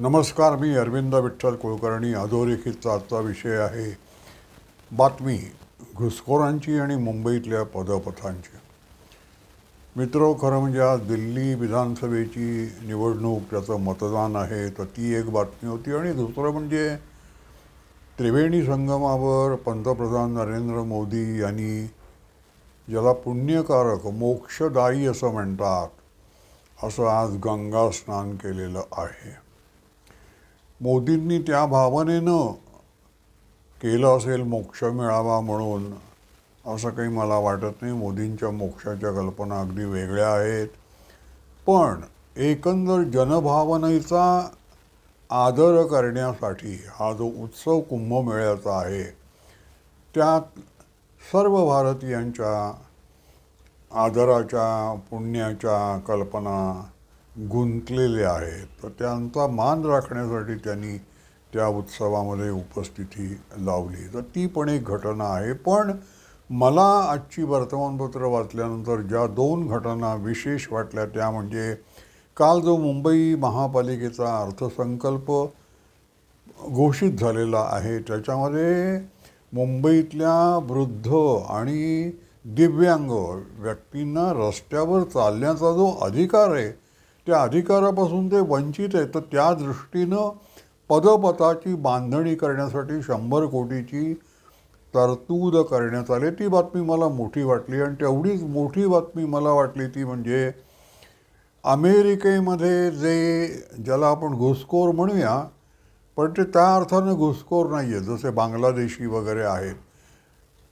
नमस्कार मी अरविंद विठ्ठल कुलकर्णी. अधोरेखितचा आजचा विषय आहे बातमी घुसखोरांची आणि मुंबईतल्या पदपथांची. मित्र खरं म्हणजे आज दिल्ली विधानसभेची निवडणूक त्याचं मतदान आहे तर ती एक बातमी होती. आणि दुसरं म्हणजे त्रिवेणी संगमावर पंतप्रधान नरेंद्र मोदी यांनी ज्याला पुण्यकारक मोक्षदायी असं म्हणतात असं आज गंगा स्नान केलेलं आहे. मोदींनी त्या भावनेनं केलं असेल मोक्ष मिळावा म्हणून असं काही मला वाटत नाही. मोदींच्या मोक्षाच्या कल्पना अगदी वेगळ्या आहेत. पण एकंदर जनभावनेचा आदर करण्यासाठी हा जो उत्सव कुंभमेळ्याचा आहे त्यात सर्व भारतीयांच्या आदराच्या पुण्याच्या कल्पना गुंतलेले आहेत. तर त्यांचा मान राखण्यासाठी त्यांनी त्या उत्सवामध्ये उपस्थिती लावली. तर ती पण एक घटना आहे. पण मला आजची वर्तमानपत्र वाचल्यानंतर ज्या दोन घटना विशेष वाटल्या त्या म्हणजे काल जो मुंबई महापालिकेचा अर्थसंकल्प घोषित झालेला आहे त्याच्यामध्ये मुंबईतल्या वृद्ध आणि दिव्यांग व्यक्तींना रस्त्यावर चालण्याचा जो अधिकार आहे त्या अधिकारापासून ते वंचित आहे तर त्या दृष्टीनं पदपथाची बांधणी करण्यासाठी शंभर कोटीची तरतूद करण्यात आली. ती बातमी मला मोठी वाटली आणि तेवढीच मोठी बातमी मला वाटली ती म्हणजे अमेरिकेमध्ये जे ज्याला आपण घुसखोर म्हणूया पण ते त्या अर्थानं घुसखोर नाही आहे जसे बांगलादेशी वगैरे आहेत.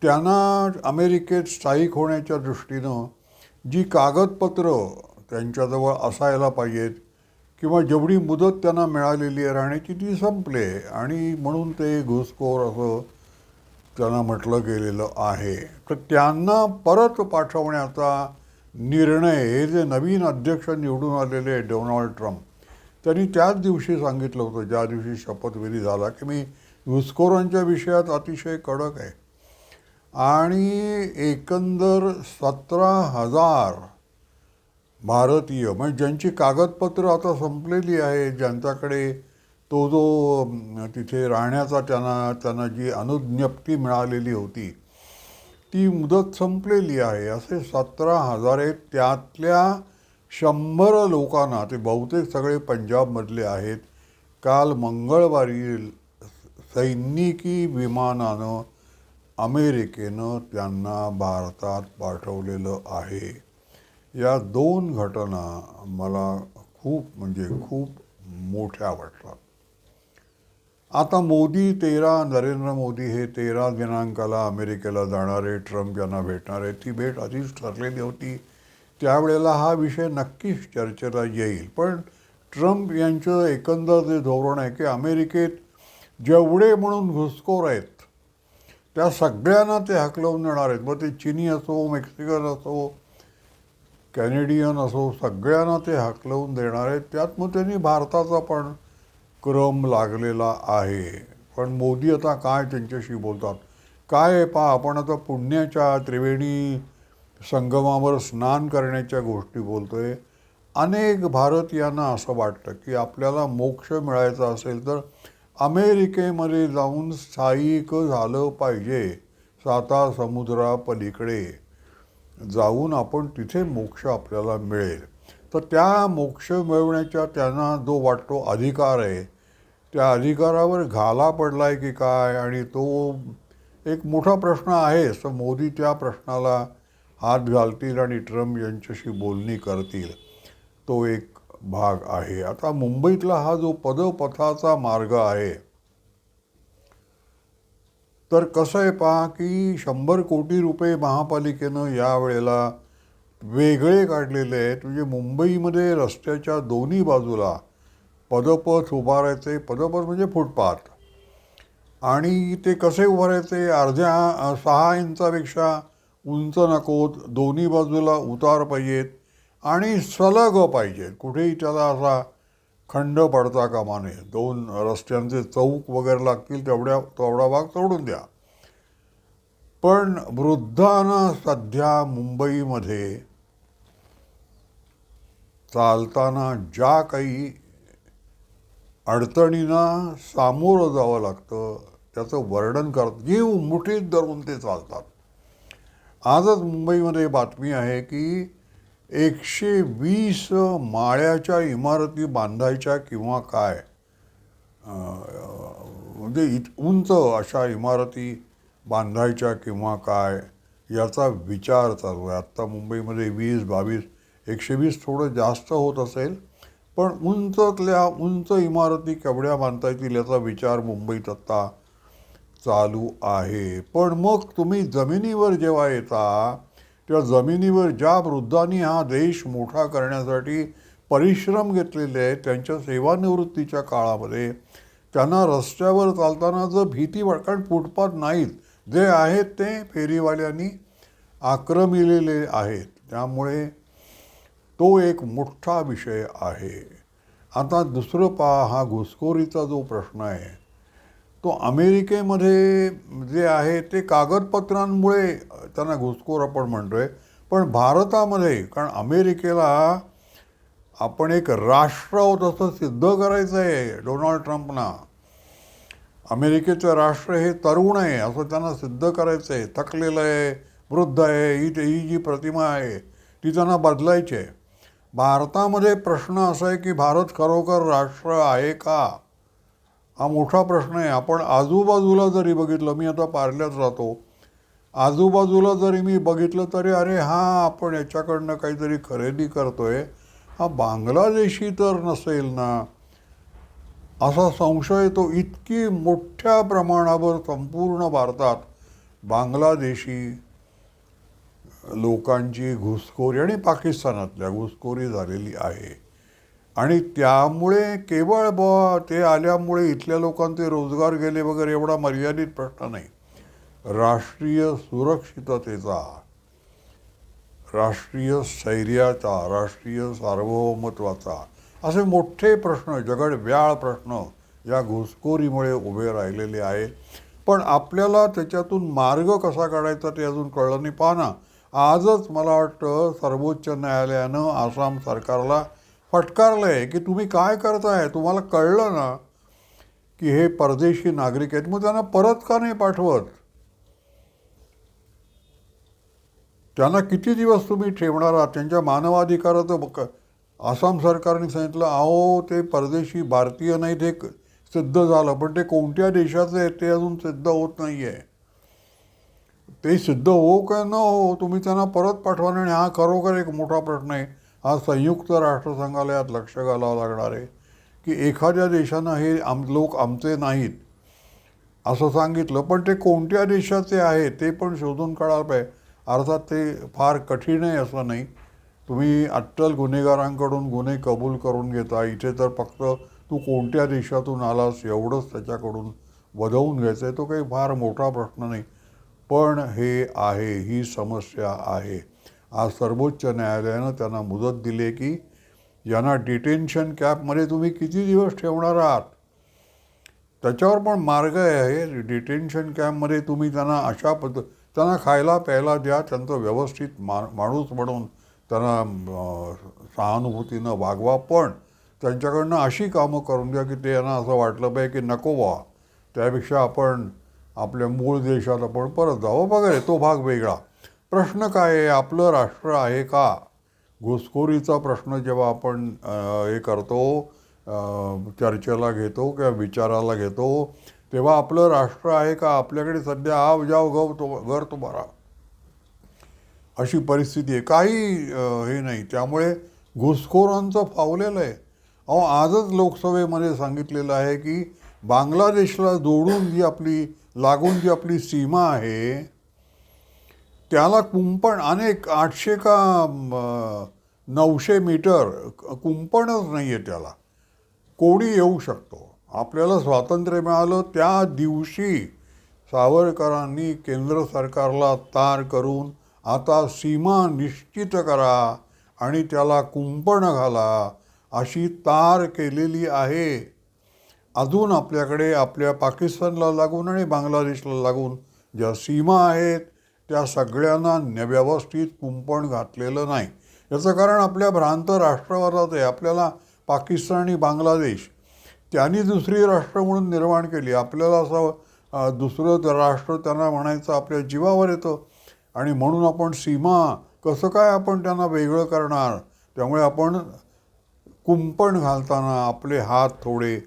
त्यांना अमेरिकेत स्थायिक होण्याच्या दृष्टीनं जी कागदपत्रं त्यांच्याजवळ असायला पाहिजेत किंवा जेवढी मुदत त्यांना मिळालेली आहे राहण्याची ती संपले आणि म्हणून ते घुसखोर असं त्यांना म्हटलं गेलेलं आहे. तर त्यांना परत पाठवण्याचा निर्णय हे जे नवीन अध्यक्ष निवडून आलेले डोनाल्ड ट्रम्प त्यांनी त्याच दिवशी सांगितलं होतं ज्या दिवशी शपथविधी झाला की मी घुसखोरांच्या विषयात अतिशय कडक आहे. आणि एकंदर सतरा हजार भारतीय म्हणजे ज्यांची कागदपत्रं आता संपलेली आहे ज्यांच्याकडे तो जो तिथे राहण्याचा त्यांना त्यांना जी अनुज्ञप्ती मिळालेली होती ती मुदत संपलेली आहे. असे सतरा हजार आहेत. त्यातल्या शंभर लोकांना ते बहुतेक सगळे पंजाबमधले आहेत. काल मंगळवारी सैनिकी विमानानं अमेरिकेनं त्यांना भारतात पाठवलेलं आहे. या दोन घटना मला खूप म्हणजे खूप मोठ्या वाटतात. आता मोदी तेरा नरेंद्र मोदी हे तेरा दिनांकाला अमेरिकेला जाणारे ट्रम्प यांना भेटणार आहे ती भेट आधीच ठरलेली होती. त्यावेळेला हा विषय नक्कीच चर्चेला येईल. पण ट्रम्प यांचं एकंदर जे धोरण आहे की अमेरिकेत जेवढे म्हणून घुसखोर आहेत त्या सगळ्यांना ते हकलवून देणार आहेत. मग ते चिनी असो मेक्सिकन असो कॅनेडियन असो सगळ्यांना ते हकलवून देणारे त्यात मग त्यांनी भारताचा पण क्रम लागलेला आहे. पण मोदी आता काय त्यांच्याशी बोलतात? काय आहे पहा आपण आता पुण्याच्या त्रिवेणी संगमावर स्नान करण्याच्या गोष्टी बोलतोय. अनेक भारतीयांना असं वाटतं की आपल्याला मोक्ष मिळायचा असेल तर अमेरिकेमध्ये जाऊन स्थायिक झालं पाहिजे. साता समुद्रापलीकडे जाऊन आपण तिथे मोक्ष आपल्याला मिळेल. तर त्या मोक्ष मिळवण्याच्या त्यांना जो वाटतो अधिकार आहे त्या अधिकारावर घाला पडला आहे की काय? आणि तो एक मोठा प्रश्न आहे. तर मोदी त्या प्रश्नाला हात घालतील आणि ट्रम्प यांच्याशी बोलणी करतील. तो एक भाग आहे. आता मुंबईतला हा जो पदपथाचा मार्ग आहे तर कसं आहे पहा की शंभर कोटी रुपये महापालिकेनं यावेळेला वेगळे काढलेले आहेत. म्हणजे मुंबईमध्ये रस्त्याच्या दोन्ही बाजूला पदपथ उभारायचे पदपथ म्हणजे फुटपाथ. आणि ते कसे उभारायचे? अर्ध्या सहा इंचापेक्षा उंच नकोत दोन्ही बाजूला उतार पाहिजेत आणि सलग पाहिजेत. कुठेही त्याला असा खंड पडता कामा नये. दोन रस्त्यांचे चौक वगैरे लागतील तेवढ्या तेवढा भाग सोडून द्या. पण वृद्धांना सध्या मुंबईमध्ये चालताना ज्या काही अडचणींना सामोरं जावं लागतं त्याचं वर्णन करत जीव मुठीत धरून ते चालतात. आजच मुंबईमध्ये बातमी आहे की एकशे वीस माळ्याच्या इमारती बांधायच्या किंवा काय? म्हणजे इत उंच अशा इमारती बांधायच्या किंवा काय? याचा विचार चालू आहे. आत्ता मुंबईमध्ये वीस बावीस एकशे वीस थोडं जास्त होत असेल पण उंचतल्या उंच इमारती केवढ्या बांधता येतील याचा विचार मुंबईत आत्ता चालू आहे. पण मग तुम्ही जमिनीवर जेव्हा येता त्या जमिनीवर ज्या वृद्धांनी हा देश मोठा करण्यासाठी परिश्रम घेतलेले आहेत त्यांच्या सेवानिवृत्तीच्या काळामध्ये त्यांना रस्त्यावर चालताना जर भीती वाट कारण फुटपाथ नाहीत जे आहेत ते फेरीवाल्यांनी आक्रमिलेले आहेत. त्यामुळे तो एक मोठा विषय आहे. आता दुसरं पहा हा घुसखोरीचा जो प्रश्न आहे तो अमेरिकेमध्ये जे आहे ते कागदपत्रांमुळे त्यांना घुसखोर आपण म्हणतोय. पण भारतामध्ये कारण अमेरिकेला आपण एक राष्ट्र आहोत असं सिद्ध करायचं आहे डोनाल्ड ट्रम्पना. अमेरिकेचं राष्ट्र हे तरुण आहे असं त्यांना सिद्ध करायचं आहे. थकलेलं आहे वृद्ध आहे ही ही जी प्रतिमा आहे ती त्यांना बदलायची आहे. भारतामध्ये प्रश्न असा आहे की भारत खरोखर राष्ट्र आहे का? हा मोठा प्रश्न आहे. आपण आजूबाजूला जरी बघितलं मी आता पार्ल्यात राहतो. आजूबाजूला जरी मी बघितलं तरी अरे हा आपण याच्याकडनं काहीतरी खरेदी करतोय. हा बांगलादेशी तर नसेल ना. असा संशय तो इतकी मोठ्या प्रमाणावर संपूर्ण भारतात बांगलादेशी लोकांची घुसखोरी आणि पाकिस्तानातल्या घुसखोरी झालेली आहे. आणि त्यामुळे केवळ ब ते आल्यामुळे इथल्या लोकांचे रोजगार गेले वगैरे एवढा मर्यादित प्रश्न नाही. राष्ट्रीय सुरक्षिततेचा राष्ट्रीय स्थैर्याचा राष्ट्रीय सार्वभौमत्वाचा असे मोठे प्रश्न जगडव्याळ प्रश्न या घुसखोरीमुळे उभे राहिलेले आहेत पण आपल्याला त्याच्यातून मार्ग कसा काढायचा ते अजून कळलं नाही. पाहना आजच मला वाटतं सर्वोच्च न्यायालयानं आसाम सरकारला फटकारलं आहे की तुम्ही काय करताय? तुम्हाला कळलं ना की हे परदेशी नागरिक आहेत मग त्यांना परत का नाही पाठवत? त्यांना किती दिवस तुम्ही ठेवणार आहात? त्यांच्या मानवाधिकाराचं बक आसाम सरकारने सांगितलं अहो ते परदेशी भारतीय नाही ते सिद्ध झालं पण ते कोणत्या देशाचं आहे ते अजून सिद्ध होत नाही आहे ते सिद्ध हो का न हो तुम्ही त्यांना परत पाठवा आणि हा खरोखर एक मोठा प्रश्न आहे. हा संयुक्त राष्ट्रसंघाला यात लक्ष घालावं लागणार आहे की एखाद्या देशानं हे आम लोक आमचे नाहीत असं सांगितलं. पण ते कोणत्या देशाचे आहे ते पण शोधून काढायला पाहिजे. अर्थात ते फार कठीण आहे असं नाही. तुम्ही अट्टल गुन्हेगारांकडून गुन्हे कबूल करून घेता. इथे तर फक्त तू कोणत्या देशातून आलास एवढंच त्याच्याकडून वधवून घ्यायचं आहे तो काही फार मोठा प्रश्न नाही. पण हे आहे ही समस्या आहे. आज सर्वोच्च न्यायालयानं त्यांना मुदत दिली आहे की यांना डिटेन्शन कॅपमध्ये तुम्ही किती दिवस ठेवणार आहात? त्याच्यावर पण मार्ग आहे. डिटेन्शन कॅम्पमध्ये तुम्ही त्यांना अशा पद्ध त्यांना खायला प्यायला द्या. त्यांचं व्यवस्थित मा माणूस म्हणून त्यांना सहानुभूतीनं वागवा. पण त्यांच्याकडनं अशी कामं करून द्या की ते यांना असं वाटलं पाहिजे की नको व्हा त्यापेक्षा आपण आपल्या मूळ देशात आपण परत जावं. वगैरे तो भाग वेगळा. प्रश्न काय आहे? आपलं राष्ट्र आहे का? घुसखोरीचा प्रश्न जेव्हा आपण हे करतो चर्चेला घेतो किंवा विचाराला घेतो तेव्हा आपलं राष्ट्र आहे का? आपल्याकडे सध्या आव जाव गव तो घर तुम्हाला. अशी परिस्थिती आहे. काही हे नाही. त्यामुळे घुसखोरांचं फावलेलं आहे. अहो आजच लोकसभेमध्ये सांगितलेलं आहे की बांगलादेशला जोडून जी आपली लागून जी आपली सीमा आहे त्याला कुंपण अनेक आठशे का नऊशे मीटर कुंपणच नाही आहे त्याला. कोणी येऊ शकतो? आपल्याला स्वातंत्र्य मिळालं त्या दिवशी सावरकरांनी केंद्र सरकारला तार करून आता सीमा निश्चित करा आणि त्याला कुंपण घाला अशी तार केलेली आहे. अजून आपल्याकडे आपल्या पाकिस्तानला लागून आणि बांगलादेशला लागून ज्या सीमा आहेत त्या सगळ्यांना व्यवस्थित कुंपण घातलेलं नाही. याचं कारण आपल्या भ्रांत राष्ट्रवादात आहे आपल्याला पाकिस्तान आणि बांगलादेश त्यांनी दुसरी राष्ट्र म्हणून निर्माण केली. आपल्याला असं दुसरं राष्ट्र त्यांना म्हणायचं आपल्या जीवावर येतं. आणि म्हणून आपण सीमा कसं काय आपण त्यांना वेगळं करणार? त्यामुळे आपण कुंपण घालताना आपले हात थोडे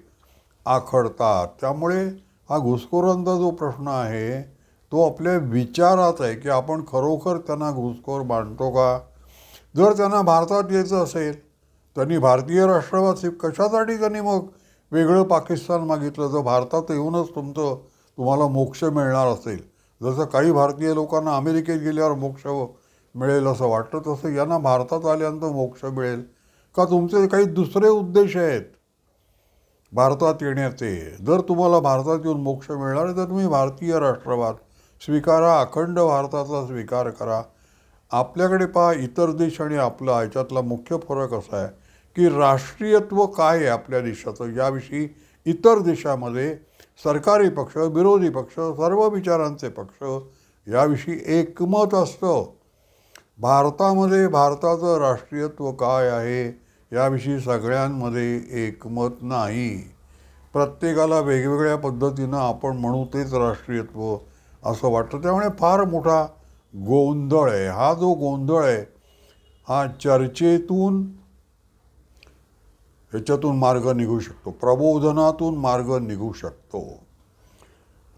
आखडतात. त्यामुळे हा घुसखोरांचा जो प्रश्न आहे तो आपल्या विचारात आहे की आपण खरोखर त्यांना घुसखोर मानतो का? जर त्यांना भारतात यायचं असेल त्यांनी भारतीय राष्ट्रवासी कशासाठी त्यांनी मग वेगळं पाकिस्तान मागितलं? जर भारतात येऊनच तुमचं तुम्हाला मोक्ष मिळणार असेल जसं काही भारतीय लोकांना अमेरिकेत गेल्यावर मोक्ष मिळेल असं वाटतं तसं यांना भारतात आल्यानंतर मोक्ष मिळेल. का तुमचे काही दुसरे उद्देश आहेत? भारतात येण्याचे. जर तुम्हाला भारतात येऊन मोक्ष मिळणार आहे तर तुम्ही भारतीय राष्ट्रवाद स्वीकारा अखंड भारताचा स्वीकार करा. आपल्याकडे पहा इतर देश आणि आपला याच्यातला मुख्य फरक असा आहे की राष्ट्रीयत्व काय आहे आपल्या देशाचं? याविषयी इतर देशामध्ये सरकारी पक्ष विरोधी पक्ष सर्व विचारांचे पक्ष याविषयी एकमत असतं. भारतामध्ये भारताचं राष्ट्रीयत्व काय आहे याविषयी सगळ्यांमध्ये एकमत नाही. प्रत्येकाला वेगवेगळ्या पद्धतीनं आपण म्हणू तेच राष्ट्रीयत्व. असं वाटतं. त्यामुळे फार मोठा गोंधळ आहे. हा जो गोंधळ आहे हा चर्चेतून ह्याच्यातून मार्ग निघू शकतो. प्रबोधनातून मार्ग निघू शकतो.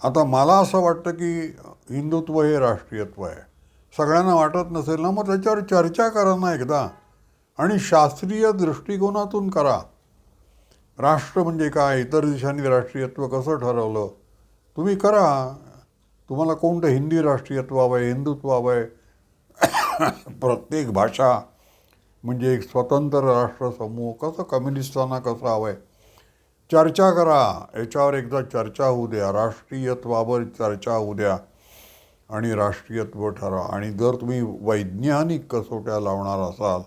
आता मला असं वाटतं की हिंदुत्व हे राष्ट्रीयत्व आहे. सगळ्यांना वाटत नसेल ना मग त्याच्यावर चर्चा करा ना एकदा. आणि शास्त्रीय दृष्टिकोनातून करा. राष्ट्र म्हणजे काय? इतर देशांनी राष्ट्रीयत्व कसं ठरवलं? तुम्ही करा. तुम्हाला कोणतं हिंदी राष्ट्रीयत्व हवं आहे हिंदुत्व हवं आहे प्रत्येक भाषा म्हणजे एक स्वतंत्र राष्ट्रसमूह कसं कम्युनिस्टांना कसं हवं आहे चर्चा करा याच्यावर एकदा चर्चा होऊ द्या राष्ट्रीयत्वावर चर्चा होऊ द्या आणि राष्ट्रीयत्व ठरा आणि जर तुम्ही वैज्ञानिक कसोट्या लावणार असाल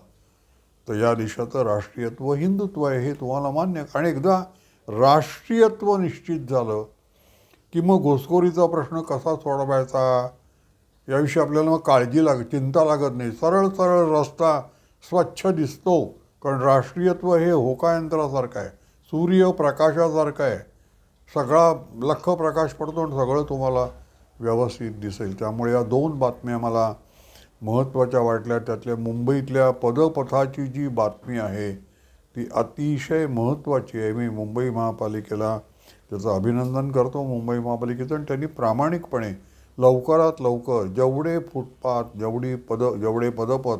तर या देशाचं राष्ट्रीयत्व हिंदुत्व आहे हे तुम्हाला मान्य आणि एकदा राष्ट्रीयत्व निश्चित झालं की मग घुसखोरीचा प्रश्न कसा सोडवायचा? याविषयी आपल्याला मग काळजी लाग चिंता लागत नाही. सरळ सरळ रस्ता स्वच्छ दिसतो. कारण राष्ट्रीयत्व हे होकायंत्रासारखं आहे. सूर्य प्रकाशासारखं आहे. सगळा लख प्रकाश पडतो आणि सगळं तुम्हाला व्यवस्थित दिसेल. त्यामुळे या दोन बातम्या मला महत्त्वाच्या वाटल्या. त्यातल्या मुंबईतल्या पदपथाची जी बातमी आहे ती अतिशय महत्त्वाची आहे. मी मुंबई महापालिकेला त्याचं अभिनंदन करतो मुंबई महापालिकेचं आणि त्यांनी प्रामाणिकपणे लवकरात लवकर जेवढे फुटपाथ जेवढी पद जेवढे पदपथ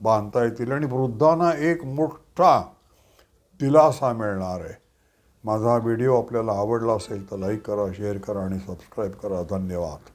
बांधता येतील आणि वृद्धांना एक मोठा दिलासा मिळणार आहे. माझा व्हिडिओ आपल्याला आवडला असेल तर लाईक करा शेअर करा आणि सबस्क्राईब करा. धन्यवाद.